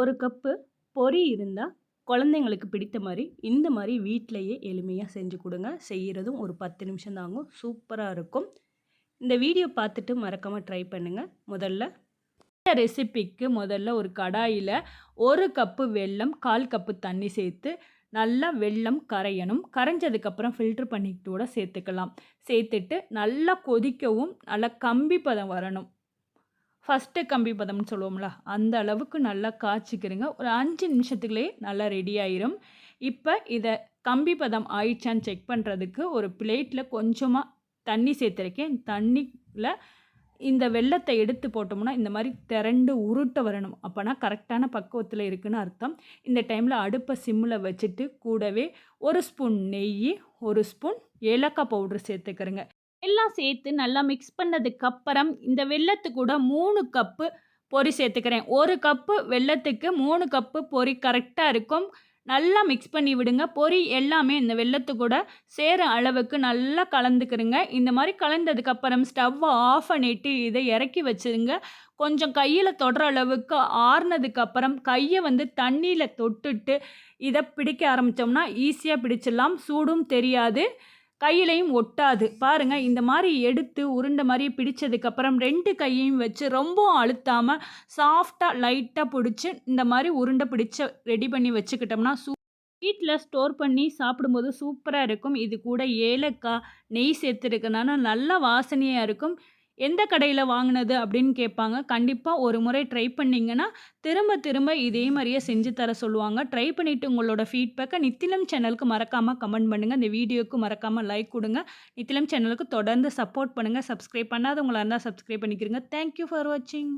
ஒரு கப்பு பொரி இருந்தால் குழந்தைங்களுக்கு பிடித்த மாதிரி இந்த மாதிரி வீட்டிலையே எளிமையாக செஞ்சு கொடுங்க. செய்கிறதும் ஒரு பத்து நிமிஷம் தாங்கும். சூப்பராக இருக்கும். இந்த வீடியோ பார்த்துட்டு மறக்காமல் ட்ரை பண்ணுங்கள் முதல்ல இந்த ரெசிபிக்கு முதல்ல ஒரு கடாயில் ஒரு கப்பு வெல்லம் கால் கப்பு தண்ணி சேர்த்து நல்லா வெல்லம் கரையணும். கரைஞ்சதுக்கப்புறம் ஃபில்ட்ரு பண்ணிக்கிட்டு கூட சேர்த்துக்கலாம். சேர்த்துட்டு நல்லா கொதிக்கவும் நல்லா கம்பி பதம் வரணும். ஃபஸ்ட்டு கம்பி பதம்னு சொல்லுவோம்ல அந்த அளவுக்கு நல்லா காய்ச்சிக்கிறங்க. ஒரு அஞ்சு நிமிஷத்துக்குள்ளேயே நல்லா ரெடி ஆயிரும். இப்போ இதை கம்பி பதம் ஆயிடுச்சான்னு செக் பண்ணுறதுக்கு ஒரு பிளேட்டில் கொஞ்சமாக தண்ணி சேர்த்துருக்கேன். தண்ணியில் இந்த வெள்ளத்தை எடுத்து போட்டோம்னா இந்த மாதிரி திரண்டு உருட்ட வரணும். அப்போனா கரெக்டான பக்குவத்தில் இருக்குதுன்னு அர்த்தம். இந்த டைமில் அடுப்பை சிம்மில் வச்சுட்டு கூடவே ஒரு ஸ்பூன் நெய் ஒரு ஸ்பூன் ஏலக்காய் பவுட்ரு சேர்த்துக்கிறேங்க. எல்லாம் சேர்த்து நல்லா மிக்ஸ் பண்ணதுக்கப்புறம் இந்த வெள்ளத்து கூட மூணு கப்பு பொரி சேர்த்துக்கிறேன். ஒரு கப்பு வெள்ளத்துக்கு மூணு கப்பு பொரி கரெக்டாக இருக்கும். நல்லா மிக்ஸ் பண்ணி விடுங்க. பொரி எல்லாமே இந்த வெள்ளத்து கூட சேர அளவுக்கு நல்லா கலந்துக்கிறங்க இந்த மாதிரி கலந்ததுக்கப்புறம் ஸ்டவ்வை ஆஃப் பண்ணிவிட்டு இதை இறக்கி வச்சுருங்க. கொஞ்சம் கையில் தொடுற அளவுக்கு ஆறுனதுக்கப்புறம் கையை வந்து தண்ணியில் தொட்டுட்டு இதை பிடிக்க ஆரம்பித்தோம்னா ஈஸியாக பிடிச்சிடலாம். சூடும் தெரியாது. கையிலையும் ஒட்டாது. பாருங்கள் இந்த மாதிரி எடுத்து உருண்டை மாதிரி பிடிச்சதுக்கப்புறம் ரெண்டு கையையும் வச்சு ரொம்ப அழுத்தாமல் சாஃப்டாக லைட்டாக பிடிச்சி இந்த மாதிரி உருண்டை பிடிச்ச ரெடி பண்ணி வச்சுக்கிட்டோம்னா சூ வீட்டில் ஸ்டோர் பண்ணி சாப்பிடும்போது சூப்பராக இருக்கும். இது கூட ஏலக்காய் நெய் சேர்த்துருக்கனால நல்ல வாசனையாக இருக்கும். எந்த கடையில் வாங்கினது அப்படின்னு கேட்பாங்க. கண்டிப்பாக ஒரு முறை ட்ரை பண்ணிங்கன்னா திரும்ப திரும்ப இதே மாதிரியே செஞ்சு தர சொல்லுவாங்க. ட்ரை பண்ணிவிட்டு உங்களோட ஃபீட்பேக்கை நித்திலம் சேனலுக்கு மறக்காமல் கமெண்ட் பண்ணுங்கள் இந்த வீடியோவுக்கு மறக்காமல் லைக் கொடுங்க. நித்திலம் சேனலுக்கு தொடர்ந்து சப்போர்ட் பண்ணுங்கள் சப்ஸ்கிரைப் பண்ணாதவங்களாக இருந்தால் சப்ஸ்கிரைப் பண்ணிக்கிறங்க தேங்க்யூ ஃபார் வாட்சிங்